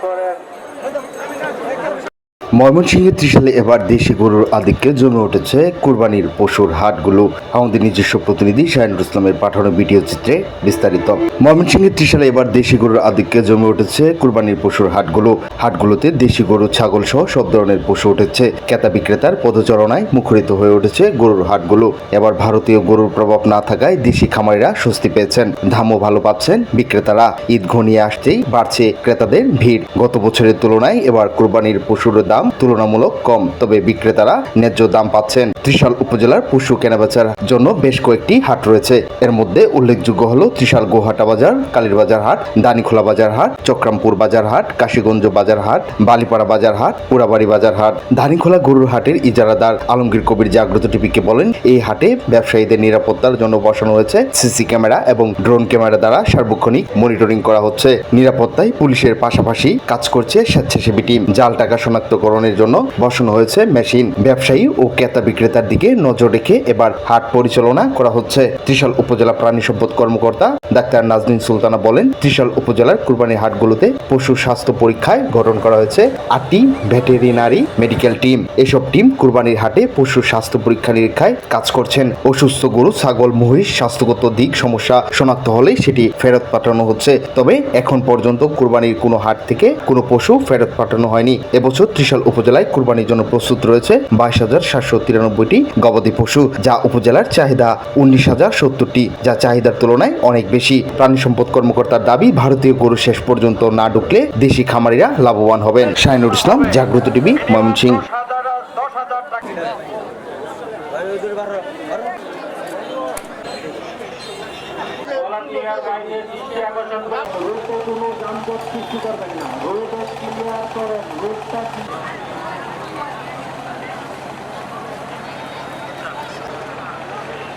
করেন ময়মনসিংহের ত্রিশালে এবার দেশি গরুর আধিক্যে জমে উঠেছে। কুরবানির পশুর হাটগুলো, আমাদের নিজস্ব প্রতিনিধি শাহিনুর ইসলামের পাঠানো ভিডিও চিত্রে বিস্তারিত। ময়মনসিংহের ত্রিশালে এবার দেশি গরুর আধিক্যে জমে উঠেছে। কুরবানির পশুর হাটগুলো, হাটগুলোতে দেশি গরু, ছাগল সহ সব ধরনের পশু উঠেছে। ক্রেতা বিক্রেতার পদচারণায় মুখরিত হয়ে উঠেছে গরুর হাটগুলো। এবার ভারতীয় গরুর প্রভাব না থাকায় দেশি খামারিরা স্বস্তি পেয়েছেন। দামও ভালো পাচ্ছেন বিক্রেতারা। ঈদ ঘনিয়ে আসতেই বাড়ছে ক্রেতাদের ভিড়। গত বছরের তুলনায় এবার কুরবানির পশুর দাম তুলনামূলক কম, তবে বিক্রেতারা ন্যায্য দাম পাচ্ছেন। ত্রিশাল উপজেলার পশু কেনাবেচার জন্য বেশ কয়েকটি হাট রয়েছে। এর মধ্যে উল্লেখযোগ্য হল ত্রিশাল গোহাটা বাজার কালীর বাজার হাট, দানিখোলা বাজার হাট, চক্রামপুর বাজার হাট, কাশীগঞ্জ বাজার হাট, বালিপাড়া বাজার হাট পুরাবাড়ি বাজার হাট। দানিখোলা গরুর হাটের ইজারাদার আলমগীর কবির জাগ্রত টিভিকে বলেন, এই হাটে ব্যবসায়ীদের নিরাপত্তার জন্য বসানো হয়েছে সিসি ক্যামেরা এবং ড্রোন ক্যামেরা দ্বারা সার্বক্ষণিক মনিটরিং করা হচ্ছে। নিরাপত্তায় পুলিশের পাশাপাশি কাজ করছে স্বেচ্ছাসেবী টিম। জাল টাকা শনাক্তকরণের জন্য বসানো হয়েছে মেশিন। ব্যবসায়ী ও ক্রেতা বিক্রেতার দিকে নজর রেখে এবার হাট পরিচালনা করা হচ্ছে। ত্রিশাল উপজেলা প্রাণী সম্পদ কর্মকর্তা ডাক্তার নাজনীন সুলতানা বলেন, ত্রিশাল উপজেলার কুরবানি হাটগুলোতে পশু স্বাস্থ্য পরীক্ষায় গঠন করা হয়েছে আটটি ভেটেরিনারি মেডিকেল টিম। এসব টিম কুরবানির হাটে পশু স্বাস্থ্য পরীক্ষা নিরীক্ষায় কাজ করছেন। অসুস্থ গরু, ছাগল, মহিষ স্বাস্থ্যগত দিক সমস্যা শনাক্ত হলে সেটি ফেরত পাঠানো হচ্ছে। তবে এখন পর্যন্ত কুরবানির কোনো হাট থেকে কোনো পশু ফেরত পাঠানো হয়নি। এবছর ত্রিশাল উপজেলায় কুরবানির জন্য প্রস্তুত রয়েছে বাইশ হাজার সাতশো তিরানব্বইটি গবাদি পশু যা উপজেলার চাহিদা উনিশ হাজার সত্তরটি যা চাহিদার তুলনায় অনেক বেশি। প্রাণী সম্পদ কর্মকর্তার দাবি ভারতীয় গরু শেষ পর্যন্ত না ঢুকলে দেশি খামারিরা লাভবান হবেন। শাহিনুর ইসলাম জাগ্রত টিভি ময়মনসিংহ দশ হাজার টাকা ভলান্টিয়ার বাইরে দৃষ্টি আকর্ষণ করুন। রোগটা কোনো যানজট সৃষ্টি করবেন না রোগটা ক্লিয়ার করেন রোগটা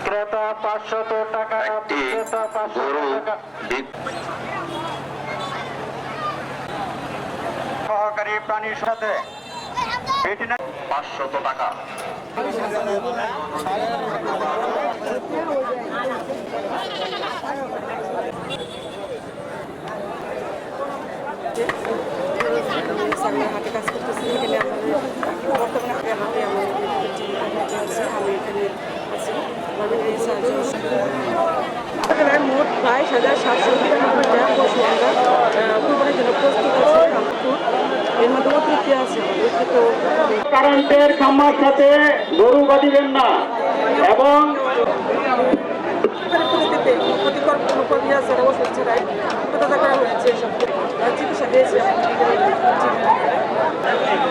ক্রেতা পাঁচশত টাকা। সহকারী প্রাণীর সাথে ভেটেরিনারি পাঁচশত টাকা। কাজ করতেছি এখানে আমাদের বর্তমানে আমি এখানে আছি জেলায় মোট সাতশো তিরানব্বইটা পশু আমরা আহ, জন্য প্রস্তুত আছে। এর মধ্যে অতিরিক্ত আছে? কারেন্টের খাম্মার সাথে গরু বাঁধিবেন না। এবং পরিস্থিতিতে ক্ষতিকর কোনো ক্ষতি আছে ওষুধ ছাড়াই তদারক করা হচ্ছে সব চিকিৎসা দিয়েছে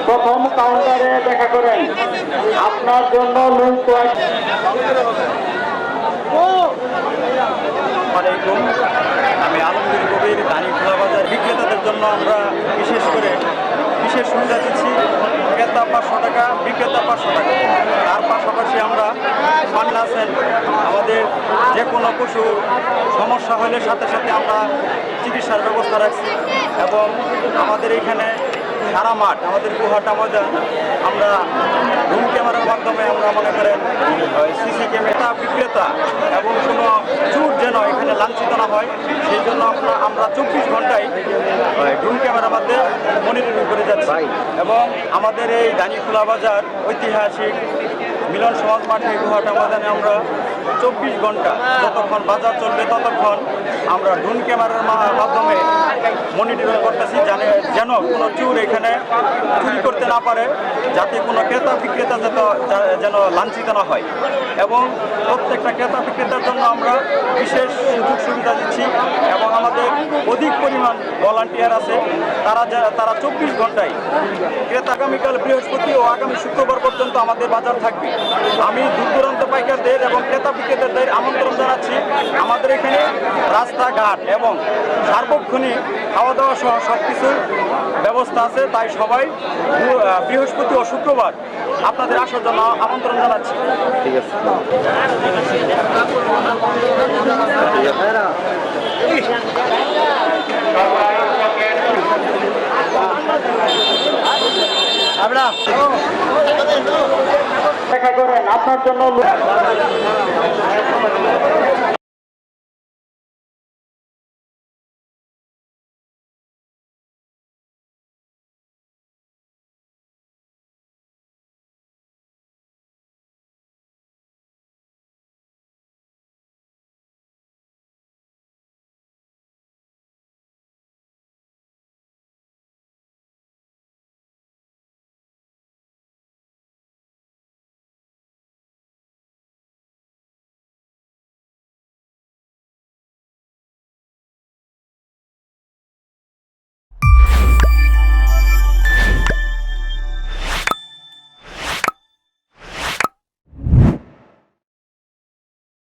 প্রথম কাউন্টারে দেখা করেন। আপনার জন্য লোক আলাইকুম আমি আলমগীর কবির দানি খোলা বাজার বিক্রেতাদের জন্য আমরা বিশেষ করে বিশেষ সুবিধা দিচ্ছি ক্রেতা পাঁচশো টাকা বিক্রেতা পাঁচশো টাকা। তার পাশাপাশি আমরা ফান্ড আছেন আমাদের যে কোনো পশু সমস্যা হলে সাথে সাথে আমরা চিকিৎসার ব্যবস্থা রাখছি এবং আমাদের এখানে সারা মাঠ, আমাদের গুহাটা ময়দান, আমরা রুম ক্যামেরার মাধ্যমে আমরা মনে করেন সিসি ক্যামেরা বিক্রেতা এবং কোনো চুর যেন এখানে লাঞ্ছিত না হয়, সেই জন্য আমরা আমরা চব্বিশ ঘন্টায় ড্রোন ক্যামেরার মাধ্যমে মনিটরিং উপরে যাচ্ছে। এবং আমাদের এই দানিখোলা বাজার ঐতিহাসিক মিলন সমাজ মাঠে গুহাটা ময়দানে আমরা চব্বিশ ঘণ্টা যতক্ষণ বাজার চলবে ততক্ষণ আমরা ড্রোন ক্যামেরার মাধ্যমে মনিটরিং করতেছি, জানে যেন কোনো চুর এখানে চুরি করতে না পারে, যাতে কোনো ক্রেতা বিক্রেতা যাতে যেন লাঞ্ছিত না হয়। এবং প্রত্যেকটা ক্রেতা বিক্রেতার জন্য আমরা বিশেষ সুযোগ সুবিধা দিচ্ছি এবং আমাদের অধিক পরিমাণ ভলান্টিয়ার আছে। তারা তারা চব্বিশ ঘন্টায় ক্রেতা আগামীকাল বৃহস্পতি ও আগামী শুক্রবার পর্যন্ত আমাদের বাজার থাকবে। আমি দূর দূরান্ত পাইকারদের এবং ক্রেতা বিক্রেতাদের আমন্ত্রণ জানাচ্ছি। আমাদের এখানে রাস্তাঘাট এবং সার্বক্ষণিক খাওয়া দাওয়া সহ সব কিছুর ব্যবস্থা আছে, তাই সবাই বৃহস্পতি ও শুক্রবার আপনাদের আসার জন্য আমন্ত্রণ জানাচ্ছি। ঠিক আছে। দেখা করেন জন্য